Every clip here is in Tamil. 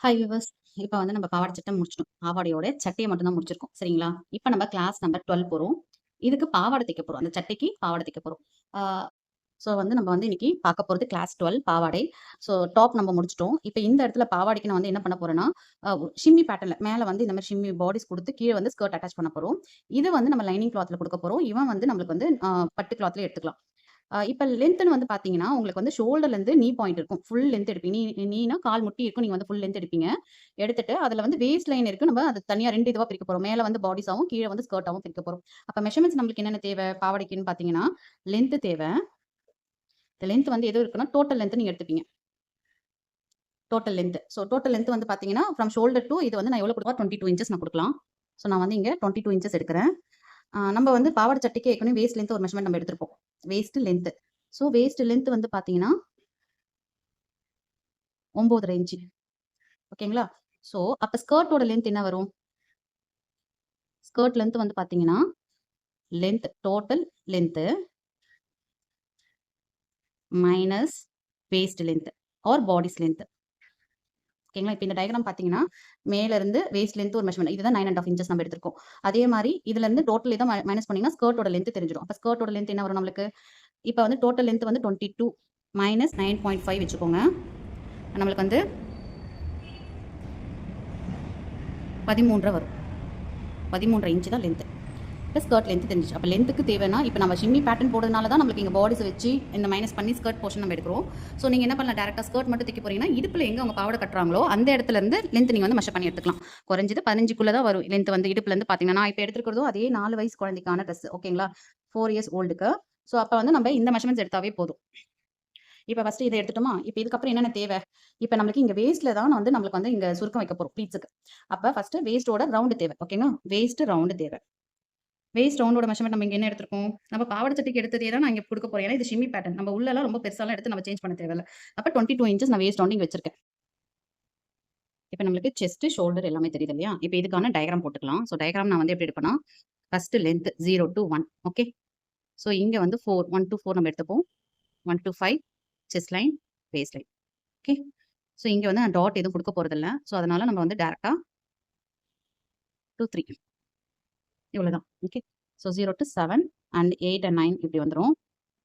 ஹை விவர்ஸ் இப்போ வந்து நம்ம பாவாடை சட்டை முடிச்சிட்டோம். பாவாடையோட சட்டையை மட்டும் தான் முடிச்சிருக்கோம். சரிங்களா? இப்போ நம்ம கிளாஸ் நம்பர் டுவெல் போகிறோம் இதுக்கு பாவாடை தைக்க போகிறோம் அந்த சட்டைக்கு பாவாடை தைக்க போகிறோம் ஸோ வந்து நம்ம வந்து இன்னைக்கு பார்க்க போகிறது கிளாஸ் டுவெல் பாவாடை. ஸோ டாப் நம்ம முடிச்சிட்டோம். இப்போ இந்த இடத்துல பாவாடைக்கு நான் வந்து என்ன பண்ண போறேன்னா ஷிம்மி பேட்டர்னில் மேலே வந்து இந்த மாதிரி ஷிம்மி பாடிஸ் கொடுத்து கீழே வந்து ஸ்கர்ட் அட்டாச் பண்ண போகிறோம் இது வந்து நம்ம லைனிங் கிளாத்தில் கொடுக்க போகிறோம் இவன் வந்து நம்மளுக்கு வந்து பட்டு கிளாத்தில் எடுத்துக்கலாம். இப்போ லென்த்னு வந்து பார்த்தீங்கன்னா உங்களுக்கு வந்து ஷோல்டர்லேருந்து நீ பாயிண்ட் இருக்கும். ஃபுல் லென்த் எடுப்பீங்க. நீ நீனா கால் முட்டி இருக்கும் நீங்கள் வந்து ஃபுல் லென்த் எடுப்பீங்க. எடுத்துட்டு அதில் வந்து வேஸ்ட் லைன் இருக்கு. நம்ம அது தனியாக ரெண்டு இதுவாக பிரிக்க போகிறோம் மேலே வந்து பாடிஸாகவும் கீழே வந்து ஸ்கர்ட்டாகவும் பிரிக்க போகிறோம் அப்போ மெஷர்மெண்ட்ஸ் நம்மளுக்கு என்னென்ன தேவை? பாவாடைக்குன்னு பார்த்தீங்கன்னா லென்த் தேவை. இந்த லென்த் வந்து எது இருக்குன்னா டோட்டல் லென்த் நீங்கள் எடுத்துப்பீங்க. Total length so total length வந்து பார்த்தீங்கன்னா ஃப்ரம் ஷோல்டர் டு இது வந்து நான் எவ்வளோ கொடுப்பா டுவெண்ட்டி டூ இன்ச்சஸ் நான் கொடுக்கலாம். ஸோ நான் வந்து இங்கே டுவெண்ட்டி டூ இன்ச்சஸ் எடுக்கிறேன் நம்ம வந்து பாவாடை சட்டைக்கு ஏற்கனவே வேஸ்ட் லென்த் ஒரு மெஷர்மெண்ட் நம்ம எடுத்திருப்போம். Waist length so waist length வந்து பார்த்தீங்கன்னா ஒம்போதரை இன்ச்சு ஓகேங்களா ஸோ அப்போ ஸ்கர்ட்டோட லென்த் என்ன வரும்? ஸ்கர்ட் லென்த் வந்து பார்த்தீங்கன்னா length total length minus waist length or bodice length ஓகேங்களா இப்போ இந்த டயக்ராம் பார்த்தீங்கன்னா மேல இருந்து வேஸ்ட் லென்த் ஒரு மெஷர்மெண்ட் இதுதான் நைன் அண்ட் ஆஃப் இன்ச்சஸ் நம்ம எடுத்திருக்கோம். அதே மாதிரி இதுல இருந்து டோட்டல் இதை மைனஸ் பண்ணீங்கன்னா ஸ்கர்ட்டோட லென்த் தெரிஞ்சிடும். அப்போ ஸ்கர்ட்டோட லென்த் என்ன வரும் நம்மளுக்கு? இப்போ வந்து டோட்டல் லென்த் வந்து twenty two minus nine point five வச்சுக்கோங்க. நம்மளுக்கு வந்து பதிமூன்றரை வரும். பதிமூன்றரை இன்ச்சு தான் லென்த்து ப்ளஸ் ஸ்கர்ட் லென்த் தெரிஞ்சிச்சு. அப்போ லென்த்துக்கு தேவைன்னா இப்போ நம்ம ஷிம்மி பேட்டர்ன் போடுறதுனால தான் நம்மளுக்கு இங்கே பாடிஸ் வச்சு இந்த மைனஸ் பண்ணி ஸ்கர்ட் போர்ஷன் நம்ம எடுக்கிறோம். ஸோ நீங்கள் என்ன பண்ணலாம்? டேரெக்டாக ஸ்கர்ட் மட்டும் தைக்க போறீங்கன்னா இடுப்பில் எங்கே அவங்க பாவடை கட்டுறாங்களோ அந்த இடத்துல இருந்து லென்த் நீங்கள் வந்து மெஷர் பண்ணி எடுத்துக்கலாம். குறைஞ்சது பதினஞ்சுக்குள்ளே தான் வரும். லென்த் வந்து இடுப்புலேருந்து பார்த்தீங்கன்னா நான் இப்போ எடுத்துக்கிறதும் அதே நாலு வயசு குழந்தைக்கான ட்ரெஸ் ஓகேங்களா ஃபோர் இயர்ஸ் ஓல்டுக்கு ஸோ அப்போ வந்து நம்ம இந்த மெஷர்மெண்ட்ஸ் எடுத்தாவே போதும். இப்போ ஃபஸ்ட்டு இதை எடுத்துட்டோமா? இப்போ இதுக்கப்புறம் என்னென்ன தேவை? இப்போ நம்மளுக்கு இங்கே வேஸ்ட்டில் தான் வந்து நம்மளுக்கு வந்து இங்கே சுருக்கம் வைக்க போகிறோம் ப்ளீட்ஸுக்கு அப்போ ஃபஸ்ட்டு வேஸ்ட்டோட ரவுண்டு தேவை ஓகேங்களா வேஸ்ட்டு ரவுண்டு தேவை. வேஸ்ட் ரவுண்டோட மெஷர்மெண்ட் நம்ம இங்கே என்ன எடுத்திருக்கோம்? நம்ம பாவாடை சட்டைக்கு எடுத்ததே தான் நான் இங்கே கொடுக்க போறேன். ஏன்னா இது ஷிமி பேட்டர்ன் நம்ம உள்ளலாம் ரொம்ப பெருசாலாம் எடுத்து நம்ம சேஞ்ச் பண்ண தேவையில்ல. அப்போ டுவெண்ட்டி டூ இன்ச்சஸ் நான் வேஸ்ட் ரவுண்டிங் வச்சிருக்கேன். இப்போ நம்மளுக்கு செஸ்ட் ஷோல்டர் எல்லாமே தெரியுது இல்லையா? இப்போ இதுக்கான டயக்ராம் போட்டுக்கலாம். ஸோ டயக்ராம் நான் வந்து எப்படி எடுப்பேன்னா first length zero to one okay so இங்கே வந்து ஃபோர் ஒன் டு ஃபோர் நம்ம எடுத்துப்போம். One to five chest line waist line okay so இங்கே வந்து நான் டாட் எதுவும் கொடுக்க போகிறதில்ல ஸோ அதனால நம்ம வந்து டேரெக்டாக டூ த்ரீ இவ்வளோதான் okay so zero to seven and eight and nine இப்படி வந்துடும்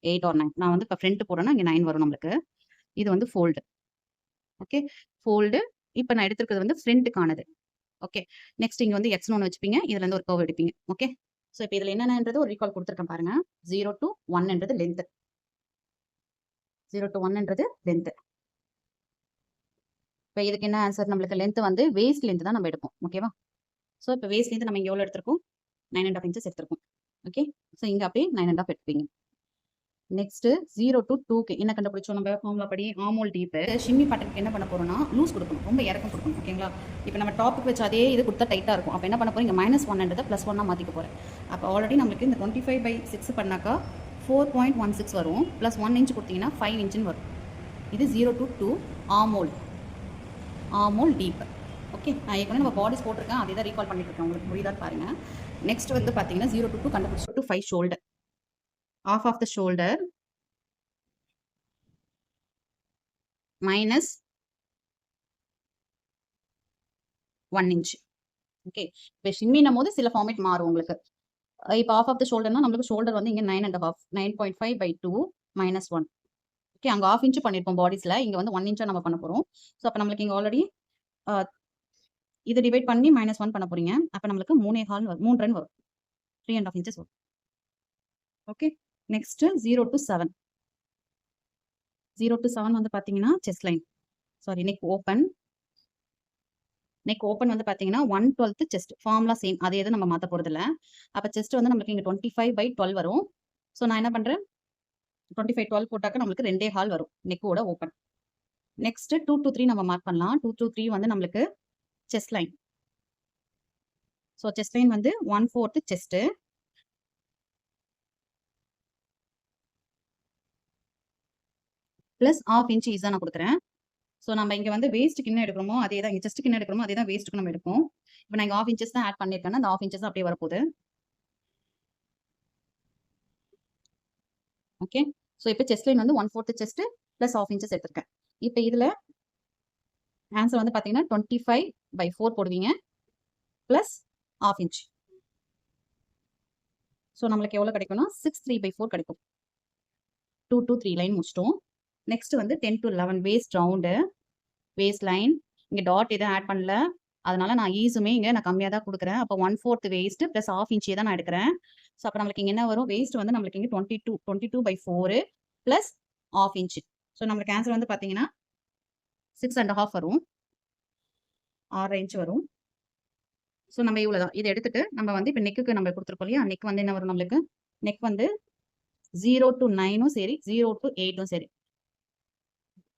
எயிட் ஆர் நைன் நான் வந்து இப்போ ஃப்ரண்ட் போகிறேன்னா இங்கே நைன் வரும் நம்மளுக்கு. இது வந்து ஃபோல்டு ஓகே ஃபோல்டு இப்போ நான் எடுத்திருக்கிறது வந்து ஃப்ரண்ட்டுக்கானது ஓகே நெக்ஸ்ட் இங்கே வந்து எக்ஸ் ஒன்று வச்சுப்பீங்க. இதுல இருந்து ஒரு கர்வ் எடுப்பீங்க. ஓகே ஸோ இப்போ இதில் என்னென்னன்றது ஒரு ரீகால் கொடுத்துருக்கேன் பாருங்க. ஜீரோ டு ஒன்ன்றது லென்த்து ஜீரோ டு ஒன்ன்றது லென்த்து இப்போ இதுக்கு என்ன ஆன்சர் நம்மளுக்கு லென்த் வந்து வேஸ்ட் லென்த் தான் நம்ம எடுப்போம். ஓகேவா ஸோ இப்போ வேஸ்ட் லென்த் நம்ம இங்கே எவ்வளோ எடுத்திருக்கோம்? நைன் அண்ட் ஆஃப் இன்ச்சஸ் எடுத்திருக்கும். ஓகே ஸோ இங்கே அப்படியே நைன் அண்ட் ஆஃப் எடுப்பீங்க. நெக்ஸ்ட் ஜீரோ டு டூக்கு என்ன கண்டுபிடிச்சோம் நம்ம ஃபார்முலா படி? ஆமோல் டீப்பு ஷிம்மி பாட்டுக்கு என்ன பண்ண போறோம்னா லூஸ் கொடுக்கணும். ரொம்ப இறக்கம் கொடுக்கணும். ஓகேங்களா இப்போ நம்ம டாப்புக்கு வச்சு அதே இது கொடுத்தா டைட்டாக இருக்கும். அப்போ என்ன பண்ண போறோம்? இங்கே மைனஸ் ஒன்ன்றதை ப்ளஸ் ஒன்னாக மாற்றிக்க போகிறேன் அப்போ ஆல்ரெடி நம்மளுக்கு இந்த டுவெண்ட்டி ஃபைவ் பை சிக்ஸ் பண்ணாக்கா ஃபோர் பாயிண்ட் ஒன் சிக்ஸ் வரும். ப்ளஸ் ஒன் இன்ச் கொடுத்தீங்கன்னா ஃபைவ் இன்ச்சுன்னு வரும். இது zero to two armhole. Armhole deep okay நான் ஏற்கனவே நம்ம பாடிஸ் போட்டிருக்கேன். அதே தான் ரீகால் பண்ணிட்டு இருக்கேன். உங்களுக்கு புரியுதா பாருங்கள் நெக்ஸ்ட் வந்து பார்த்தீங்கன்னா ஜீரோ டு டூ கண்டுபிடிச்சு to five shoulder of half the shoulder minus one inch okay இப்போ ஷிம்மினும் போது சில ஃபார்மேட் மாறும் உங்களுக்கு. இப்போ ஆஃப் ஆஃப் த ஷோல்டர்னா நம்மளுக்கு ஷோல்டர் வந்து இங்கே nine and half nine point five by two minus one okay அங்கே ஆஃப் இன்ச்சு பண்ணியிருப்போம் பாடிஸில் இங்கே வந்து ஒன் இன்ச்சாக நம்ம பண்ண போகிறோம் ஸோ அப்போ நம்மளுக்கு இங்கே ஆல்ரெடி இதை டிவைட் பண்ணி மைனஸ் ஒன் பண்ண போறீங்க. அப்போ நம்மளுக்கு மூணே ஹால் வரும் மூணு ரன் வரும். த்ரீ அண்ட் ஆஃப் இன்ச்சஸ் வரும். Okay next zero to seven zero to seven வந்து பார்த்தீங்கன்னா chest line sorry neck open neck open வந்து பார்த்தீங்கன்னா ஒன் டுவெல்த் செஸ்ட் ஃபார்ம்லாம் சேம் அதே எதுவும் நம்ம மாற்ற போகிறது இல்லை அப்போ செஸ்ட் வந்து நம்மளுக்கு இங்கே டுவெண்ட்டி ஃபைவ் பை டுவெல் வரும். ஸோ நான் என்ன பண்ணுறேன் டுவெண்ட்டி ஃபைவ் டுவெல் போட்டாக்க நம்மளுக்கு ரெண்டே ஹால் வரும். நெக்கோட open next two two three நம்ம மார்க் பண்ணலாம். டூ டூ த்ரீ வந்து நம்மளுக்கு chest line so chest line வந்து one fourth chest plus half inch ஈஸாக நான் கொடுக்குறேன். ஸோ நம்ம இங்கே வந்து வேஸ்ட்டுக்கு என்ன எடுக்கிறோமோ அதே தான் செஸ்ட்டுக்கு என்ன எடுக்கிறோமோ அதே தான் வேஸ்ட்டுக்கு நம்ம எடுப்போம். இப்போ நான் இங்கே ஆஃப் இன்ச்சஸ் தான் ஆட் பண்ணியிருக்கேன் அந்த ஆஃப் இன்ச்சஸ் அப்படியே வரப்போகுது. ஓகே ஸோ இப்போ செஸ்ட் லைன் வந்து one fourth chest plus half inches எடுத்திருக்கேன். இப்போ இதில் ஆன்சர் வந்து பார்த்தீங்கன்னா டுவெண்ட்டி ஃபைவ் பை ஃபோர் போடுவீங்க. ப்ளஸ் ஆஃப் இன்ச் ஸோ நம்மளுக்கு எவ்வளோ கிடைக்கும்னா சிக்ஸ் த்ரீ பை ஃபோர் கிடைக்கும். டூ டூ த்ரீ லைன் முடிச்சிட்டோம். நெக்ஸ்ட் வந்து ten to eleven waist round waist line இங்கே டாட் எதுவும் ஆட் பண்ணல. அதனால நான் ஈஸுமே இங்கே நான் கம்மியாக தான் கொடுக்குறேன். அப்போ one fourth waist plus half இன்ச்சே தான் நான் எடுக்கிறேன். ஸோ அப்போ நம்மளுக்கு இங்கே என்ன வரும்? வேஸ்ட் வந்து நம்மளுக்கு இங்கே twenty two twenty two by four plus half inch so நம்மளுக்கு ஆன்சர் வந்து பார்த்தீங்கன்னா சிக்ஸ் அண்ட் ஹாஃப் வரும். ஆறு ரேஞ்ச் வரும். ஸோ நம்ம இவ்வளோ தான் இதை எடுத்துட்டு நம்ம வந்து இப்போ நெக்குக்கு நம்ம கொடுத்துருக்கோம் இல்லையா? நெக் வந்து என்ன வரும் நம்மளுக்கு? நெக் வந்து ஜீரோ டு நைனும் சரி ஜீரோ டு எயிட்டும் சரி.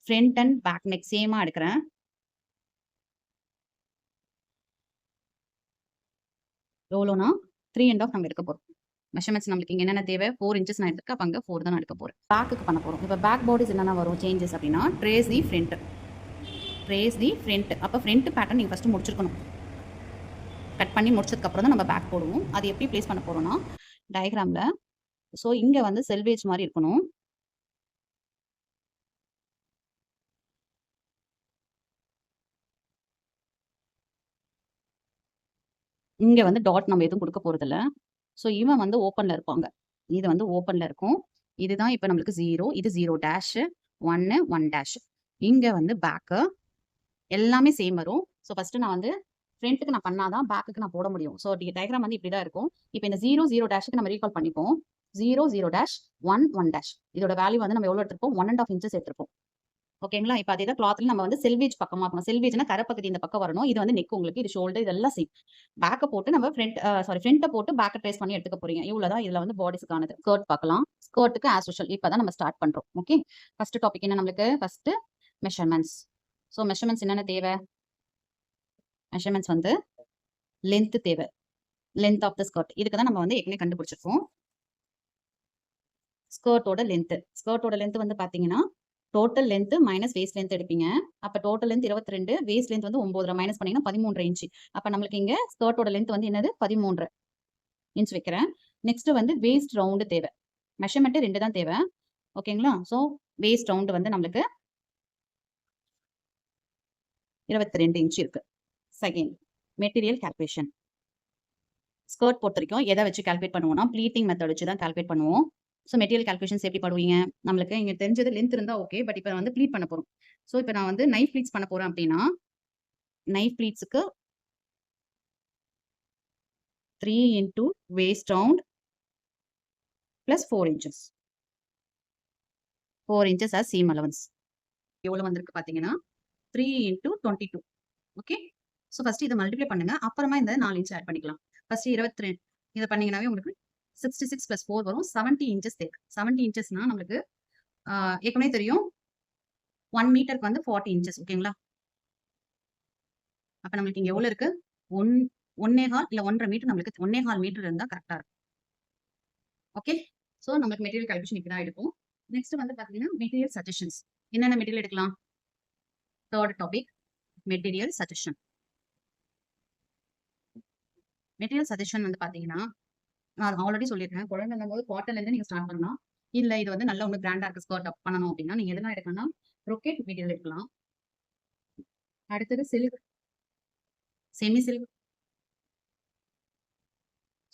ஃப்ரண்ட் அண்ட் பேக் நெக் சேமாக எடுக்கிறேன். எவ்வளோனா த்ரீ அண்ட் ஆஃப் நம்ம எடுக்க போகிறோம் மெஷர்மெண்ட்ஸ் நம்மளுக்கு இங்கே என்னென்ன தேவை? ஃபோர் இன்ச்சஸ் நான் எடுத்துக்க அப்போ அங்கே ஃபோர் தான் எடுக்க போகிறேன் பேக்குக்கு பண்ண போகிறோம் இப்போ பேக் பாடிஸ் என்னென்ன வரும்? சேஞ்சஸ் அப்படின்னா trace the front trace the front அப்போ ஃப்ரண்ட் பேட்டர்ன் நீங்கள் ஃபஸ்ட்டு முடிச்சிருக்கணும். கட் பண்ணி முடிச்சதுக்கப்புறம் தான் நம்ம பேக் போடுவோம். அது எப்படி ப்ளேஸ் பண்ண போகிறோம்னா டயக்ராமில் ஸோ இங்கே வந்து செல்வேஜ் மாதிரி இருக்கணும். இங்கே வந்து டாட் நம்ம எதுவும் கொடுக்க போகிறதில்ல ஸோ இவன் வந்து ஓப்பனில் இருப்பாங்க. இது வந்து ஓப்பனில் இருக்கும். இதுதான் இப்போ நம்மளுக்கு ஜீரோ இது ஜீரோ டேஷு ஒன்று ஒன் டேஷ் இங்கே வந்து பேக்கு எல்லாமே சேம் வரும். ஸோ ஃபஸ்ட்டு நான் வந்து ஃப்ரண்ட்டுக்கு நான் பண்ணாதான் பேக்குக்கு நான் போட முடியும். ஸோ டயக்ராம் வந்து இப்படி தான் இருக்கும். இப்போ இந்த ஜீரோ ஜீரோ டேஷுக்கு நம்ம ரீகால் பண்ணிப்போம். Zero zero dash one one dash இதோட வேல்யூ வந்து நம்ம எவ்வளோ எடுத்திருப்போம்? ஒன் அண்ட் ஆஃப் இன்ச்சஸ் எடுத்திருப்போம். ஓகேங்களா? இப்போ அதே தான் கிளாத்ல நம்ம வந்து செல்வேஜ் பக்கமா இருக்கணும். செல்வேஜ்னா கரப்பகுதி இந்த பக்கம் வரணும். இது வந்து நெக் உங்களுக்கு இது ஷோல்டர் இதெல்லாம் சேம் பேக்கை போட்டு நம்ம ஃப்ரண்ட் சாரி ஃப்ரண்ட்டை போட்டு பேக்கை ட்ரேஸ் பண்ணி எடுத்துக்க போறீங்க. இவ்வளவுதான் இதுல வந்து பாடிஸ்க்கானது ஸ்கர்ட் பார்க்கலாம். ஸ்கர்ட்டுக்கு ஆஸ் யூஷுவல் இப்போ தான் நம்ம ஸ்டார்ட் பண்றோம். ஓகே? ஃபர்ஸ்ட் டாபிக் என்ன நம்மளுக்கு? ஃபர்ஸ்ட் மெஷர்மெண்ட்ஸ் ஸோ மெஷர்மெண்ட்ஸ் என்னென்ன தேவை? மெஷர்மெண்ட்ஸ் வந்து லென்த் தேவை. லென்த் ஆஃப் த ஸ்கர்ட் இதுக்கு தான் நம்ம வந்து ஏற்கனவே கண்டுபிடிச்சிருக்கோம். ஸ்கர்ட்டோட லென்த்து ஸ்கர்ட்டோட லென்த் வந்து பாத்தீங்கன்னா total length minus waist length எடுப்பீங்க. அப்போ டோட்டல் லென்த் இருபத்தி ரெண்டு வேஸ்ட் லென்த் வந்து ஒன்பதரை மைனஸ் பண்ணீங்கன்னா பதிமூன்று இன்ச்சு அப்ப நம்மளுக்கு இங்க ஸ்கர்ட்டோட லென்த் வந்து என்னது? பதிமூன்று இன்ச் வைக்கிறேன். நெக்ஸ்ட் வந்து வேஸ்ட் ரவுண்டு தேவை. மெஷர்மெண்ட்டு ரெண்டு தான் தேவை. ஓகேங்களா ஸோ வேஸ்ட் ரவுண்டு வந்து நம்மளுக்கு இருபத்தி ரெண்டு இன்ச் இருக்கு செகண்ட் மெட்டீரியல் கால்குலேஷன் ஸ்கர்ட் பொறுத்தவரைக்கும் எதை வச்சு கால்குலேட் பண்ணுவோம்னா ப்ளீட்டிங் மெத்தட் வச்சு தான் கால்குலேட் பண்ணுவோம். ஸோ மெட்டீரியல் கால்குலேஷன்ஸ் எப்படி பண்ணுவீங்க? நம்மளுக்கு இங்கே தெரிஞ்சது லென்த் இருந்தால் ஓகே பட் இப்போ வந்து ப்ளீட் பண்ண போகிறோம் ஸோ இப்போ நான் வந்து நைஃப் ப்ளீட்ஸ் பண்ண போகிறேன் அப்படின்னா knife ப்ளீட்ஸுக்கு three into waist round plus four inches four inches as seam allowance எவ்வளோ வந்திருக்கு பார்த்தீங்கன்னா three into twenty two okay so first இதை மல்டிப்ளை பண்ணுங்க. அப்புறமா இந்த நாலு இன்ச் ஆட் பண்ணிக்கலாம். ஃபஸ்ட்டு இருபத்தி ரெண்டு இதை பண்ணீங்கன்னாவே உங்களுக்கு சிக்ஸ்டி சிக்ஸ் ப்ளஸ் ஃபோர் வரும். செவன்ட்டி இன்ச்சஸ் தேவை. செவன்ட்டி இன்ச்சஸ்னா நம்மளுக்கு ஏற்கனவே தெரியும். ஒன் மீட்டருக்கு வந்து ஃபார்ட்டி இன்ச்சஸ் ஓகேங்களா அப்போ நம்மளுக்கு இங்கே எவ்வளோ இருக்கு? ஒன் ஒன்னே கால் இல்லை ஒன்றரை மீட்டர் நம்மளுக்கு ஒன்னே கால் மீட்டர் இருந்தால் கரெக்டாக இருக்கும். ஓகே ஸோ நம்மளுக்கு மெட்டீரியல் கல்பிஷன் இப்படி தான் எடுக்கும் நெக்ஸ்ட் வந்து பார்த்தீங்கன்னா மெட்டீரியல் சஜஷன்ஸ் என்னென்ன மெட்டீரியல் எடுக்கலாம்? Third topic material suggestion material suggestion வந்து பாத்தீங்கன்னா நான் ஆல்ரெடி சொல்லியிருக்கேன் குழந்தைங்க போது காட்டன்ல இருந்து நீங்க ஸ்டார்ட் பண்ணலாம். இல்ல இது வந்து நல்ல ஒன்று பிராண்டா இருக்கு ஸ்கர்ட் அப் பண்ணணும் அப்படின்னா நீங்க எதெல்லாம் எடுக்கணும்னா ரொக்கேட் மெட்டீரியல் எடுக்கலாம். அடுத்தது silk semi silk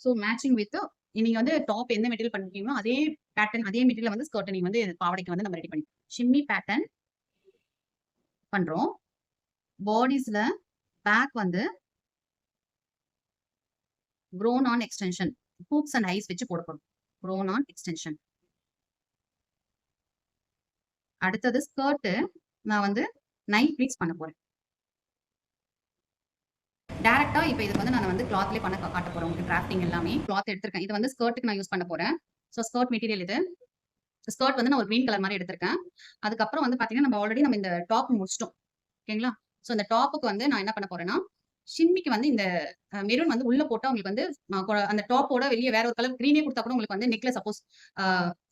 so matching with நீங்க வந்து டாப் எந்த மெட்டீரியல் பண்ணிருக்கீங்களோ அதே பேட்டர்ன் அதே மெட்டீரியல் வந்து ஸ்கர்ட் நீங்க வந்து பாவடைக்கு வந்து நம்ம ரெடி பண்ணி ஷிம்மி பேட்டர்ன் பண்றோம். பாடிஸ்ல பேக் வந்து grown on extension hooks and eyes வச்சு போடப்படும். க்ரோன் ஆன் எக்ஸ்டென்ஷன் அடுத்தது ஸ்கர்ட்டு நான் வந்து நைட் ப்ளீட்ஸ் பண்ண போறேன். டேரக்டா இப்போ இது வந்து நான் வந்து கிளாத்லேயே பண்ண காட்ட போறேன். உங்களுக்கு கிராஃப்டிங் எல்லாமே. கிளாத் எடுத்திருக்கேன். இது வந்து ஸ்கர்ட்டுக்கு நான் யூஸ் பண்ண போறேன். ஸோ ஸ்கர்ட் மெட்டீரியல் இது. ஸ்கர்ட் வந்து நான் ஒரு க்ரீன் கலர் மாதிரி எடுத்திருக்கேன். அதுக்கப்புறம் வந்து பாத்தீங்கன்னா நம்ம ஆல்ரெடி நம்ம இந்த டாப் முடிச்சிட்டோம். ஓகேங்களா ஸோ இந்த டாப்புக்கு வந்து நான் என்ன பண்ண போறேன்னா ஷிம்மிக்கு வந்து இந்த மெரூன் வந்து உள்ள போட்டா உங்களுக்கு வந்து அந்த டாப்போட வெளியே வேற ஒரு கலர் க்ரீனே கொடுத்தா கூட உங்களுக்கு வந்து நெக்ல சப்போஸ்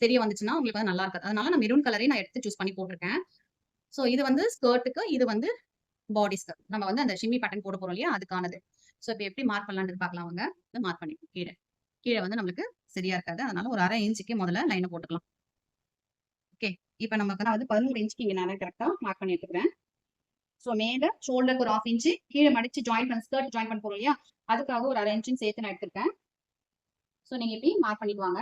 தெரிய வந்துச்சுன்னா உங்களுக்கு வந்து நல்லா இருக்காது. அதனால நான் மெரூன் கலரே நான் எடுத்து சூஸ் பண்ணி போட்டிருக்கேன். ஸோ இது வந்து ஸ்கர்ட்டுக்கு இது வந்து பாடிஸ்க்கு நம்ம வந்து அந்த ஷிம்மி பேட்டர்ன் போட போறோம் இல்லையா? அதுக்கானது. ஸோ இப்போ எப்படி மார்க் பண்ணலான்னு பார்க்கலாம் அவங்க மார்க் பண்ணி கீழே. கீழே வந்து நம்மளுக்கு சரியா இருக்காது. அதனால ஒரு அரை இன்ச்சுக்கு முதல்ல லைனை போட்டுக்கலாம். இப்போ நமக்கு நான் பதினோரு இன்ச்சுக்கு இங்கே நான் கரெக்டாக மார்க் பண்ணி எடுத்துக்கிறேன். ஸோ மேல ஷோல்டருக்கு ஒரு ஆஃப் இன்ச்சு கீழே மடிச்சு ஜாயின் பண்ண ஸ்கர்ட் ஜாயின் பண்ண போகிறோம் இல்லையா? அதுக்காக ஒரு அரை இன்ச்சும் சேர்த்து நான் எடுத்திருக்கேன். ஸோ நீங்க இப்படி மார்க் பண்ணிக்குவாங்க.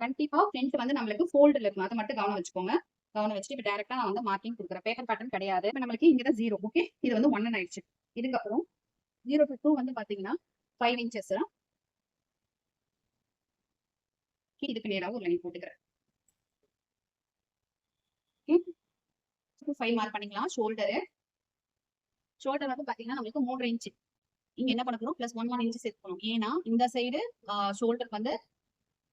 கண்டிப்பா ஃப்ரண்ட் வந்து நம்மளுக்கு ஃபோல்டில் இருக்கும் அதை மட்டும் கவனம் வச்சுக்கோங்க. கவனம் வச்சுட்டு இப்போ டேரெக்டாக நான் வந்து மார்க்கிங் கொடுக்குறேன். பேப்பர் பேட்டர்ன் கிடையாது. இப்போ நம்மளுக்கு இங்கே தான் ஜீரோ ஓகே இது வந்து ஒன் ஆயிடுச்சு இதுக்கப்புறம் ஜீரோ டு டூ வந்து பாத்தீங்கன்னா ஃபைவ் இன்ச்சஸ் இதுக்கு நேராக ஒரு லைன் போட்டுக்கிறேன். ஃபைவ் மார்க் பண்ணிக்கலாம். ஷோல்டரு ஷோல்டர் வந்து பாத்தீங்கன்னா நம்மளுக்கு மூன்று இன்ச்சு இங்க என்ன பண்ண plus plus one one inch சேர்க்கணும் ஏன்னா இந்த சைடு ஷோல்டருக்கு வந்து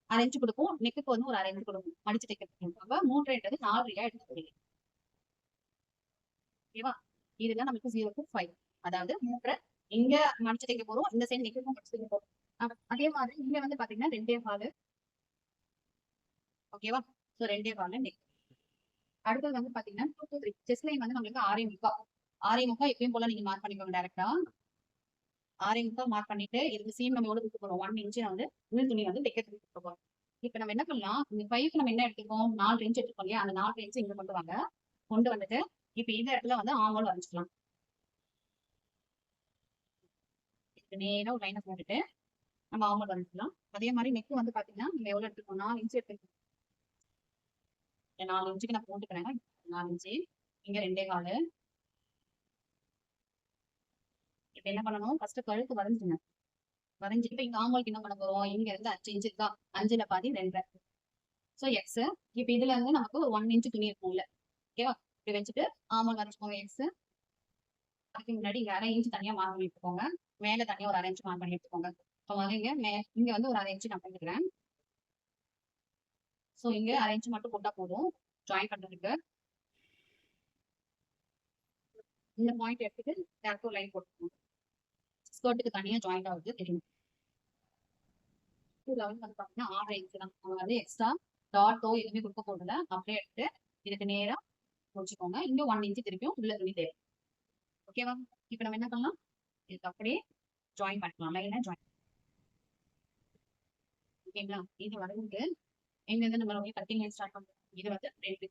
அரை இன்ச்சு கொடுக்கும். நெக்குக்கு வந்து ஒரு அரை இன்ச்சு கொடுக்கும். மடிச்சு தைக்கிறதுக்கு. அப்ப மூன்றைன்றது நாலரையா எடுத்து ஓகேவா? இதுதான் நமக்கு ஜீரோ டூ ஃபைவ் அதாவது மூன்றரை இங்க மடிச்சு தைக்க போறோம். இந்த சைடு நெக்குக்கும் மடிச்சு தைக்க போறோம். அதே மாதிரி இங்க வந்து பாத்தீங்கன்னா ரெண்டே காலு. ஓகேவா? ஸோ ரெண்டே காலு நெக் அடுத்தது வந்து பாத்தீங்கன்னா two two three chest line வந்து நம்மளுக்கு ஆரே முக்கா. ஆரே முக்கா எப்பயும் போல நீங்க மார்க் பண்ணிக்கோங்க டேரக்டா ஆரே முக்கா மார்க் பண்ணிட்டு இதுக்கு சீம் நம்ம எவ்வளவு கொடுக்க போறோம்? ஒன் இன்ச்சு வந்து உள் துணி வந்து தைக்கிறதுக்கு கொடுக்க போறோம். இப்ப நம்ம என்ன பண்ணலாம்? இந்த பைப் நம்ம என்ன எடுத்துக்கோம்? நாலு இன்ச் எடுத்துக்கோம் இல்லையா அந்த நாலு ரேஞ்ச் இங்க கொண்டு வாங்க. கொண்டு வந்துட்டு இப்ப இந்த இடத்துல வந்து ஆங்கோல் வரைஞ்சிக்கலாம். நேரம் ஒரு லைனை போட்டுட்டு நம்ம ஆங்கோல் வரைஞ்சிக்கலாம். அதே மாதிரி நெக் வந்து பாத்தீங்கன்னா நம்ம எவ்வளவு எடுத்துக்கோம்? நாலு இன்ச் நாலு இன்ச்சுக்கு நான் போட்டுக்கிறேன். நாலு இன்ச்சு. இங்க ரெண்டே காலு. இப்ப என்ன பண்ணணும்? ஃபர்ஸ்ட் கழுத்து வரைஞ்சுங்க வரைஞ்சிட்டு இங்க ஆம்பளுக்கு என்ன பண்ண போறோம்? இங்க இருந்து அஞ்சு இன்ச்சு இருக்கா? அஞ்சுல பாதி ரெண்டரை. சோ எக்ஸ் இப்ப இதுல இருந்து நமக்கு ஒரு ஒன் இன்ச்சு துணி இருக்கும்ல. ஓகேவா இப்படி வச்சுட்டு ஆம்பளுக்கு வரைஞ்சுக்கோங்க எக்ஸ் அதுக்கு முன்னாடி இங்க அரை இன்ச்சு தனியா மார்க் பண்ணி எடுத்துக்கோங்க மேல தனியா ஒரு அரை இன்ச்சு மார்க் பண்ணி எடுத்துக்கோங்க இப்போ இங்க மே இங்க வந்து ஒரு அரை இன்ச்சு நான் பண்ணிக்கிறேன். ஸோ இங்க அரேஞ்ச் மட்டும் போட்டா போதும். ஜாயின் பண்றதுக்கு. இந்த பாயிண்ட் எடுத்துட்டு டேரக்டா லைன் போட்டுக்கணும் ஸ்கர்ட்டுக்கு தனியா ஜாயிண்ட் ஆகுது தெரியும். வந்து பாத்தீங்கன்னா ஆறு இன்ச்சு தான். எக்ஸ்ட்ரா டாட்டோ எதுவுமே கொடுக்க போறதுல அப்படியே எடுத்து இதுக்கு நேரா முடிச்சுக்கோங்க. இங்க ஒன் இன்ச்சு திருப்பியும் உள்ள துணி தேவை ஓகேவா இப்ப நம்ம என்ன பண்ணலாம்? இதுக்கு அப்படியே ஜாயின் பண்ணிக்கலாம். லைனா ஜாயின் ஓகேங்களா இது வரைந்து இங்க இருந்து நம்ம கட்டிங் லைன் ஸ்டார்ட் பண்றோம். இது வந்து ஃப்ரண்ட்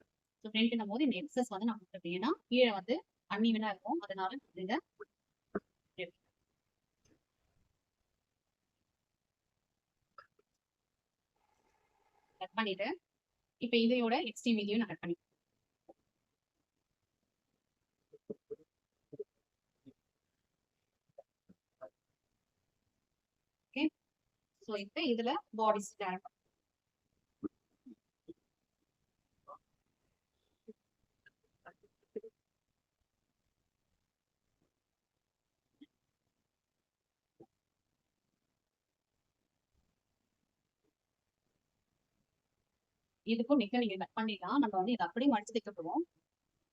ஸோ ஃப்ரண்ட்னும் போது இந்த எக்ஸஸ் வந்து நம்ம ஏன்னா கீழே வந்து அன்னிவனா இருக்கும். அதனால இந்த கட் பண்ணிட்டு இப்போ இதையோட எக்ஸ்ட்ரீம் வீடியோ நான் கட் பண்ணி ஓகே ஸோ இப்போ இதுல பாடி ஸ்டாண்ட் இதுக்கும் நிக்க நீங்க கட் பண்ணிடலாம். நம்ம வந்து இதை அப்படியே மடிச்சு தைக்க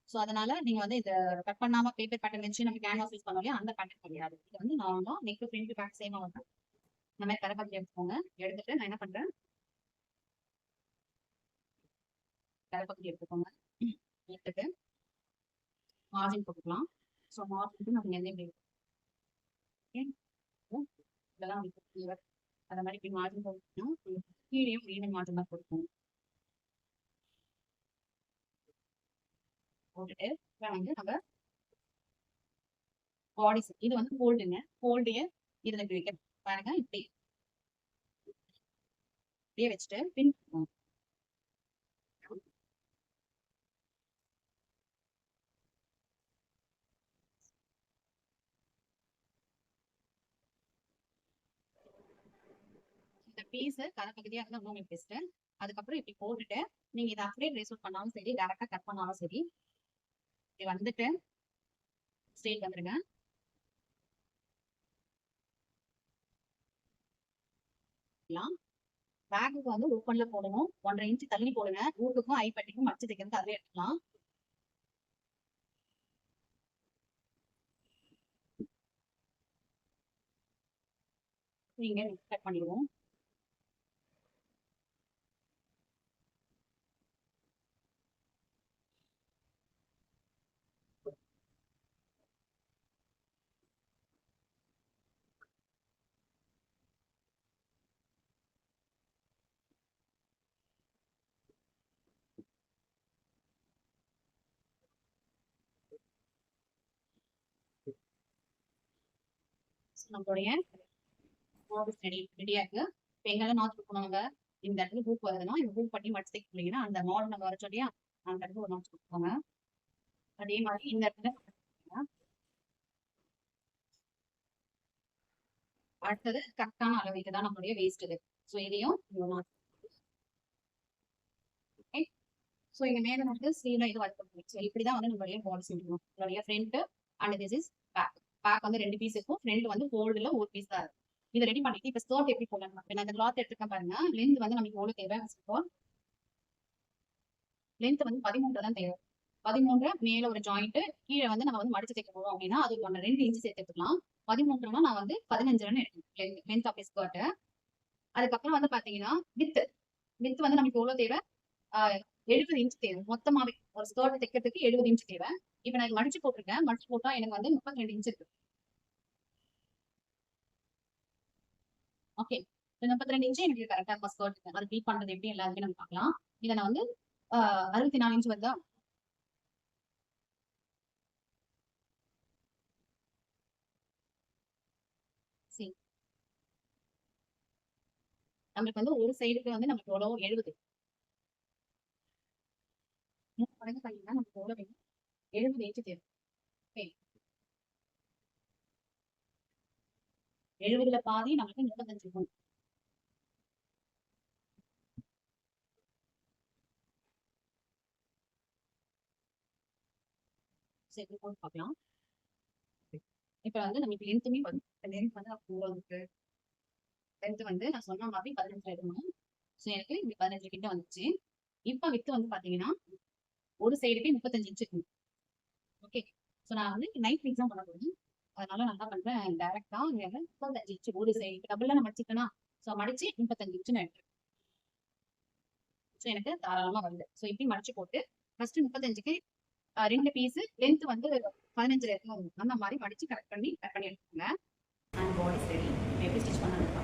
ஸோ அதனால நீங்க வந்து இதை கட் பண்ணாம பேப்பர் பேட்டர்ன் வச்சு நம்ம கேன்வாஸ் யூஸ் பண்ணோம் அந்த பேட்டர்ன் கிடையாது. இது வந்து நார்மலா நெக் பிரிண்ட் பேக் சேமா வந்து இந்த மாதிரி கரப்பாத்தி எடுத்துக்கோங்க. எடுத்துட்டு நான் என்ன பண்றேன்? கரப்பாத்தி எடுத்துக்கோங்க. எடுத்துட்டு மார்ஜின் போட்டுக்கலாம் ஸோ மார்ஜின் நம்ம எந்த இதெல்லாம் clear. அந்த மாதிரி இப்படி மார்ஜின் போட்டுக்கணும் கீழே ஈவன் மார்ஜின் தான் கொடுக்கணும் போட்டுட்டு இப்ப வந்து நம்ம பாடி இது வந்து ஃபோல்டுங்க ஃபோல்டைய இதுல வைக்க பாருங்க இப்படி. இப்படியே வச்சுட்டு பின் இந்த பீஸ் கரை பகுதியாக இருந்தால் உங்களுக்கு பெஸ்ட்டு அதுக்கப்புறம் இப்படி போட்டுட்டு நீங்க இதை அப்படியே ட்ரெஸ் அவுட் பண்ணாலும் சரி டேரக்டா கட் பண்ணாலும் சரி இப்படி வந்துட்டு ஸ்ட்ரெயிட் வந்துருங்க பேக்குக்கு வந்து ஓப்பன்ல போடணும். ஒன்றரை இன்ச் தள்ளி போடுங்க. ஊருக்கும் ஐப்பட்டிக்கும் பட்டிக்கும் மடிச்சு தைக்கிறது அதே எடுத்துக்கலாம். நீங்க கட் பண்ணிடுவோம். நம்மளுடைய மாடல்ஸ் ரெடி ரெடியா இருக்கு. இப்போ எங்கெல்லாம் நாச்சு கொடுக்கணும் இந்த இடத்துல குரூப் வருதுன்னா இந்த குரூப் பண்ணி மடிச்சு தைக்கிறீங்கன்னா அந்த மாடல் நம்ம வர சொல்லியா அந்த இடத்துல ஒரு நாச்சு கொடுத்துக்கோங்க அதே மாதிரி இந்த இடத்துல அடுத்தது கரெக்டான அளவு. இதுதான் நம்மளுடைய வேஸ்ட் இது. ஸோ இதையும் ஸோ இங்க மேல வந்து ஸ்லீவ்ல இது ஒர்க் பண்ணுவோம் ஸோ இப்படிதான் வந்து நம்மளுடைய பாலிசி செஞ்சுக்கணும் நம்மளுடைய front and this is back back வந்து ரெண்டு பீஸ் இருக்கும். ஃப்ரண்ட் வந்து ஹோல்டுல ஒரு பீஸ் தான் இருக்கும். இதை ரெடி பண்ணிட்டு இப்போ ஸ்கர்ட் எப்படி போடலாம்? இப்போ நான் இந்த கிளாத் எடுத்துருக்கேன் பாருங்க. லென்த் வந்து நமக்கு எவ்வளவு தேவை? லென்த் வந்து பதிமூன்று தான் தேவை. பதிமூன்று மேல ஒரு ஜாயிண்ட் கீழே வந்து நம்ம வந்து மடிச்சு தைக்க போறோம் அப்படின்னா அது ஒன்று ரெண்டு இன்ச்சு சேர்த்துக்கலாம் பதிமூன்றுனா நான் வந்து பதினஞ்சுன்னு எடுக்கணும். லென்த் ஆஃப் ஸ்கர்ட்டு அதுக்கப்புறம் வந்து பாத்தீங்கன்னா வித் வித் வந்து நமக்கு எவ்வளோ தேவை? எழுபது இன்ச்சு தேவை. மொத்தமாவே ஒரு ஸ்கர்ட் தைக்கிறதுக்கு எழுபது இன்ச் தேவை. இப்ப நான் மடிச்சு போட்டிருக்கேன். மடிச்சு போட்டா எனக்கு வந்து முப்பத்தி ரெண்டு இன்ச் இருக்கு. ஓகே முப்பத்தி ரெண்டு இன்ச்சு எனக்கு கரெக்டா இருக்கும் ஸ்கர்ட் அது பீட் பண்றது எப்படி எல்லாருமே நம்ம பார்க்கலாம். இதை நான் வந்து அறுபத்தி நாலு இன்ச்சு வந்தா நம்மளுக்கு வந்து ஒரு சைடுக்கு வந்து நமக்கு எவ்வளோ எழுபது. மூணு பையன் நமக்கு எவ்வளோ வேணும் எழுபது இன்ச்சு தேவை எழுபதுல பாதி நமக்கு முப்பத்தஞ்சு இருக்கும் சரி போட்டு பார்க்கலாம். இப்ப வந்து நமக்கு லென்த்துமே வரும் லென்த் வந்து அப்போ லென்த் வந்து நான் சொன்ன மாதிரி பதினஞ்சுல எடுக்கணும். ஸோ எனக்கு இப்படி பதினஞ்சு கிட்ட வந்துச்சு. இப்போ வித்து வந்து பாத்தீங்கன்னா ஒரு சைடுக்கு முப்பத்தஞ்சு இன்ச்சு இருக்கும் ஸோ நான் வந்து நைட் எக்ஸாம் பண்ண போகிறேன் அதனால நான் என்ன பண்றேன்? டைரக்டா முப்பத்தஞ்சு இன்ச்சு ஒரு சைடு டபுள்ல நான் மடிச்சிட்டேன்னா ஸோ மடிச்சு முப்பத்தஞ்சு இன்ச்சு நான் எடுத்துருக்கேன் ஸோ எனக்கு தாராளமா வருது. ஸோ இப்படி மடிச்சு போட்டு ஃபர்ஸ்ட் முப்பத்தஞ்சுக்கு ரெண்டு பீஸ் லென்த் வந்து பதினஞ்சுல இருக்கும். அந்த மாதிரி மடிச்சு கரெக்ட் பண்ணி கட் பண்ணி எடுத்துக்கோங்க. And body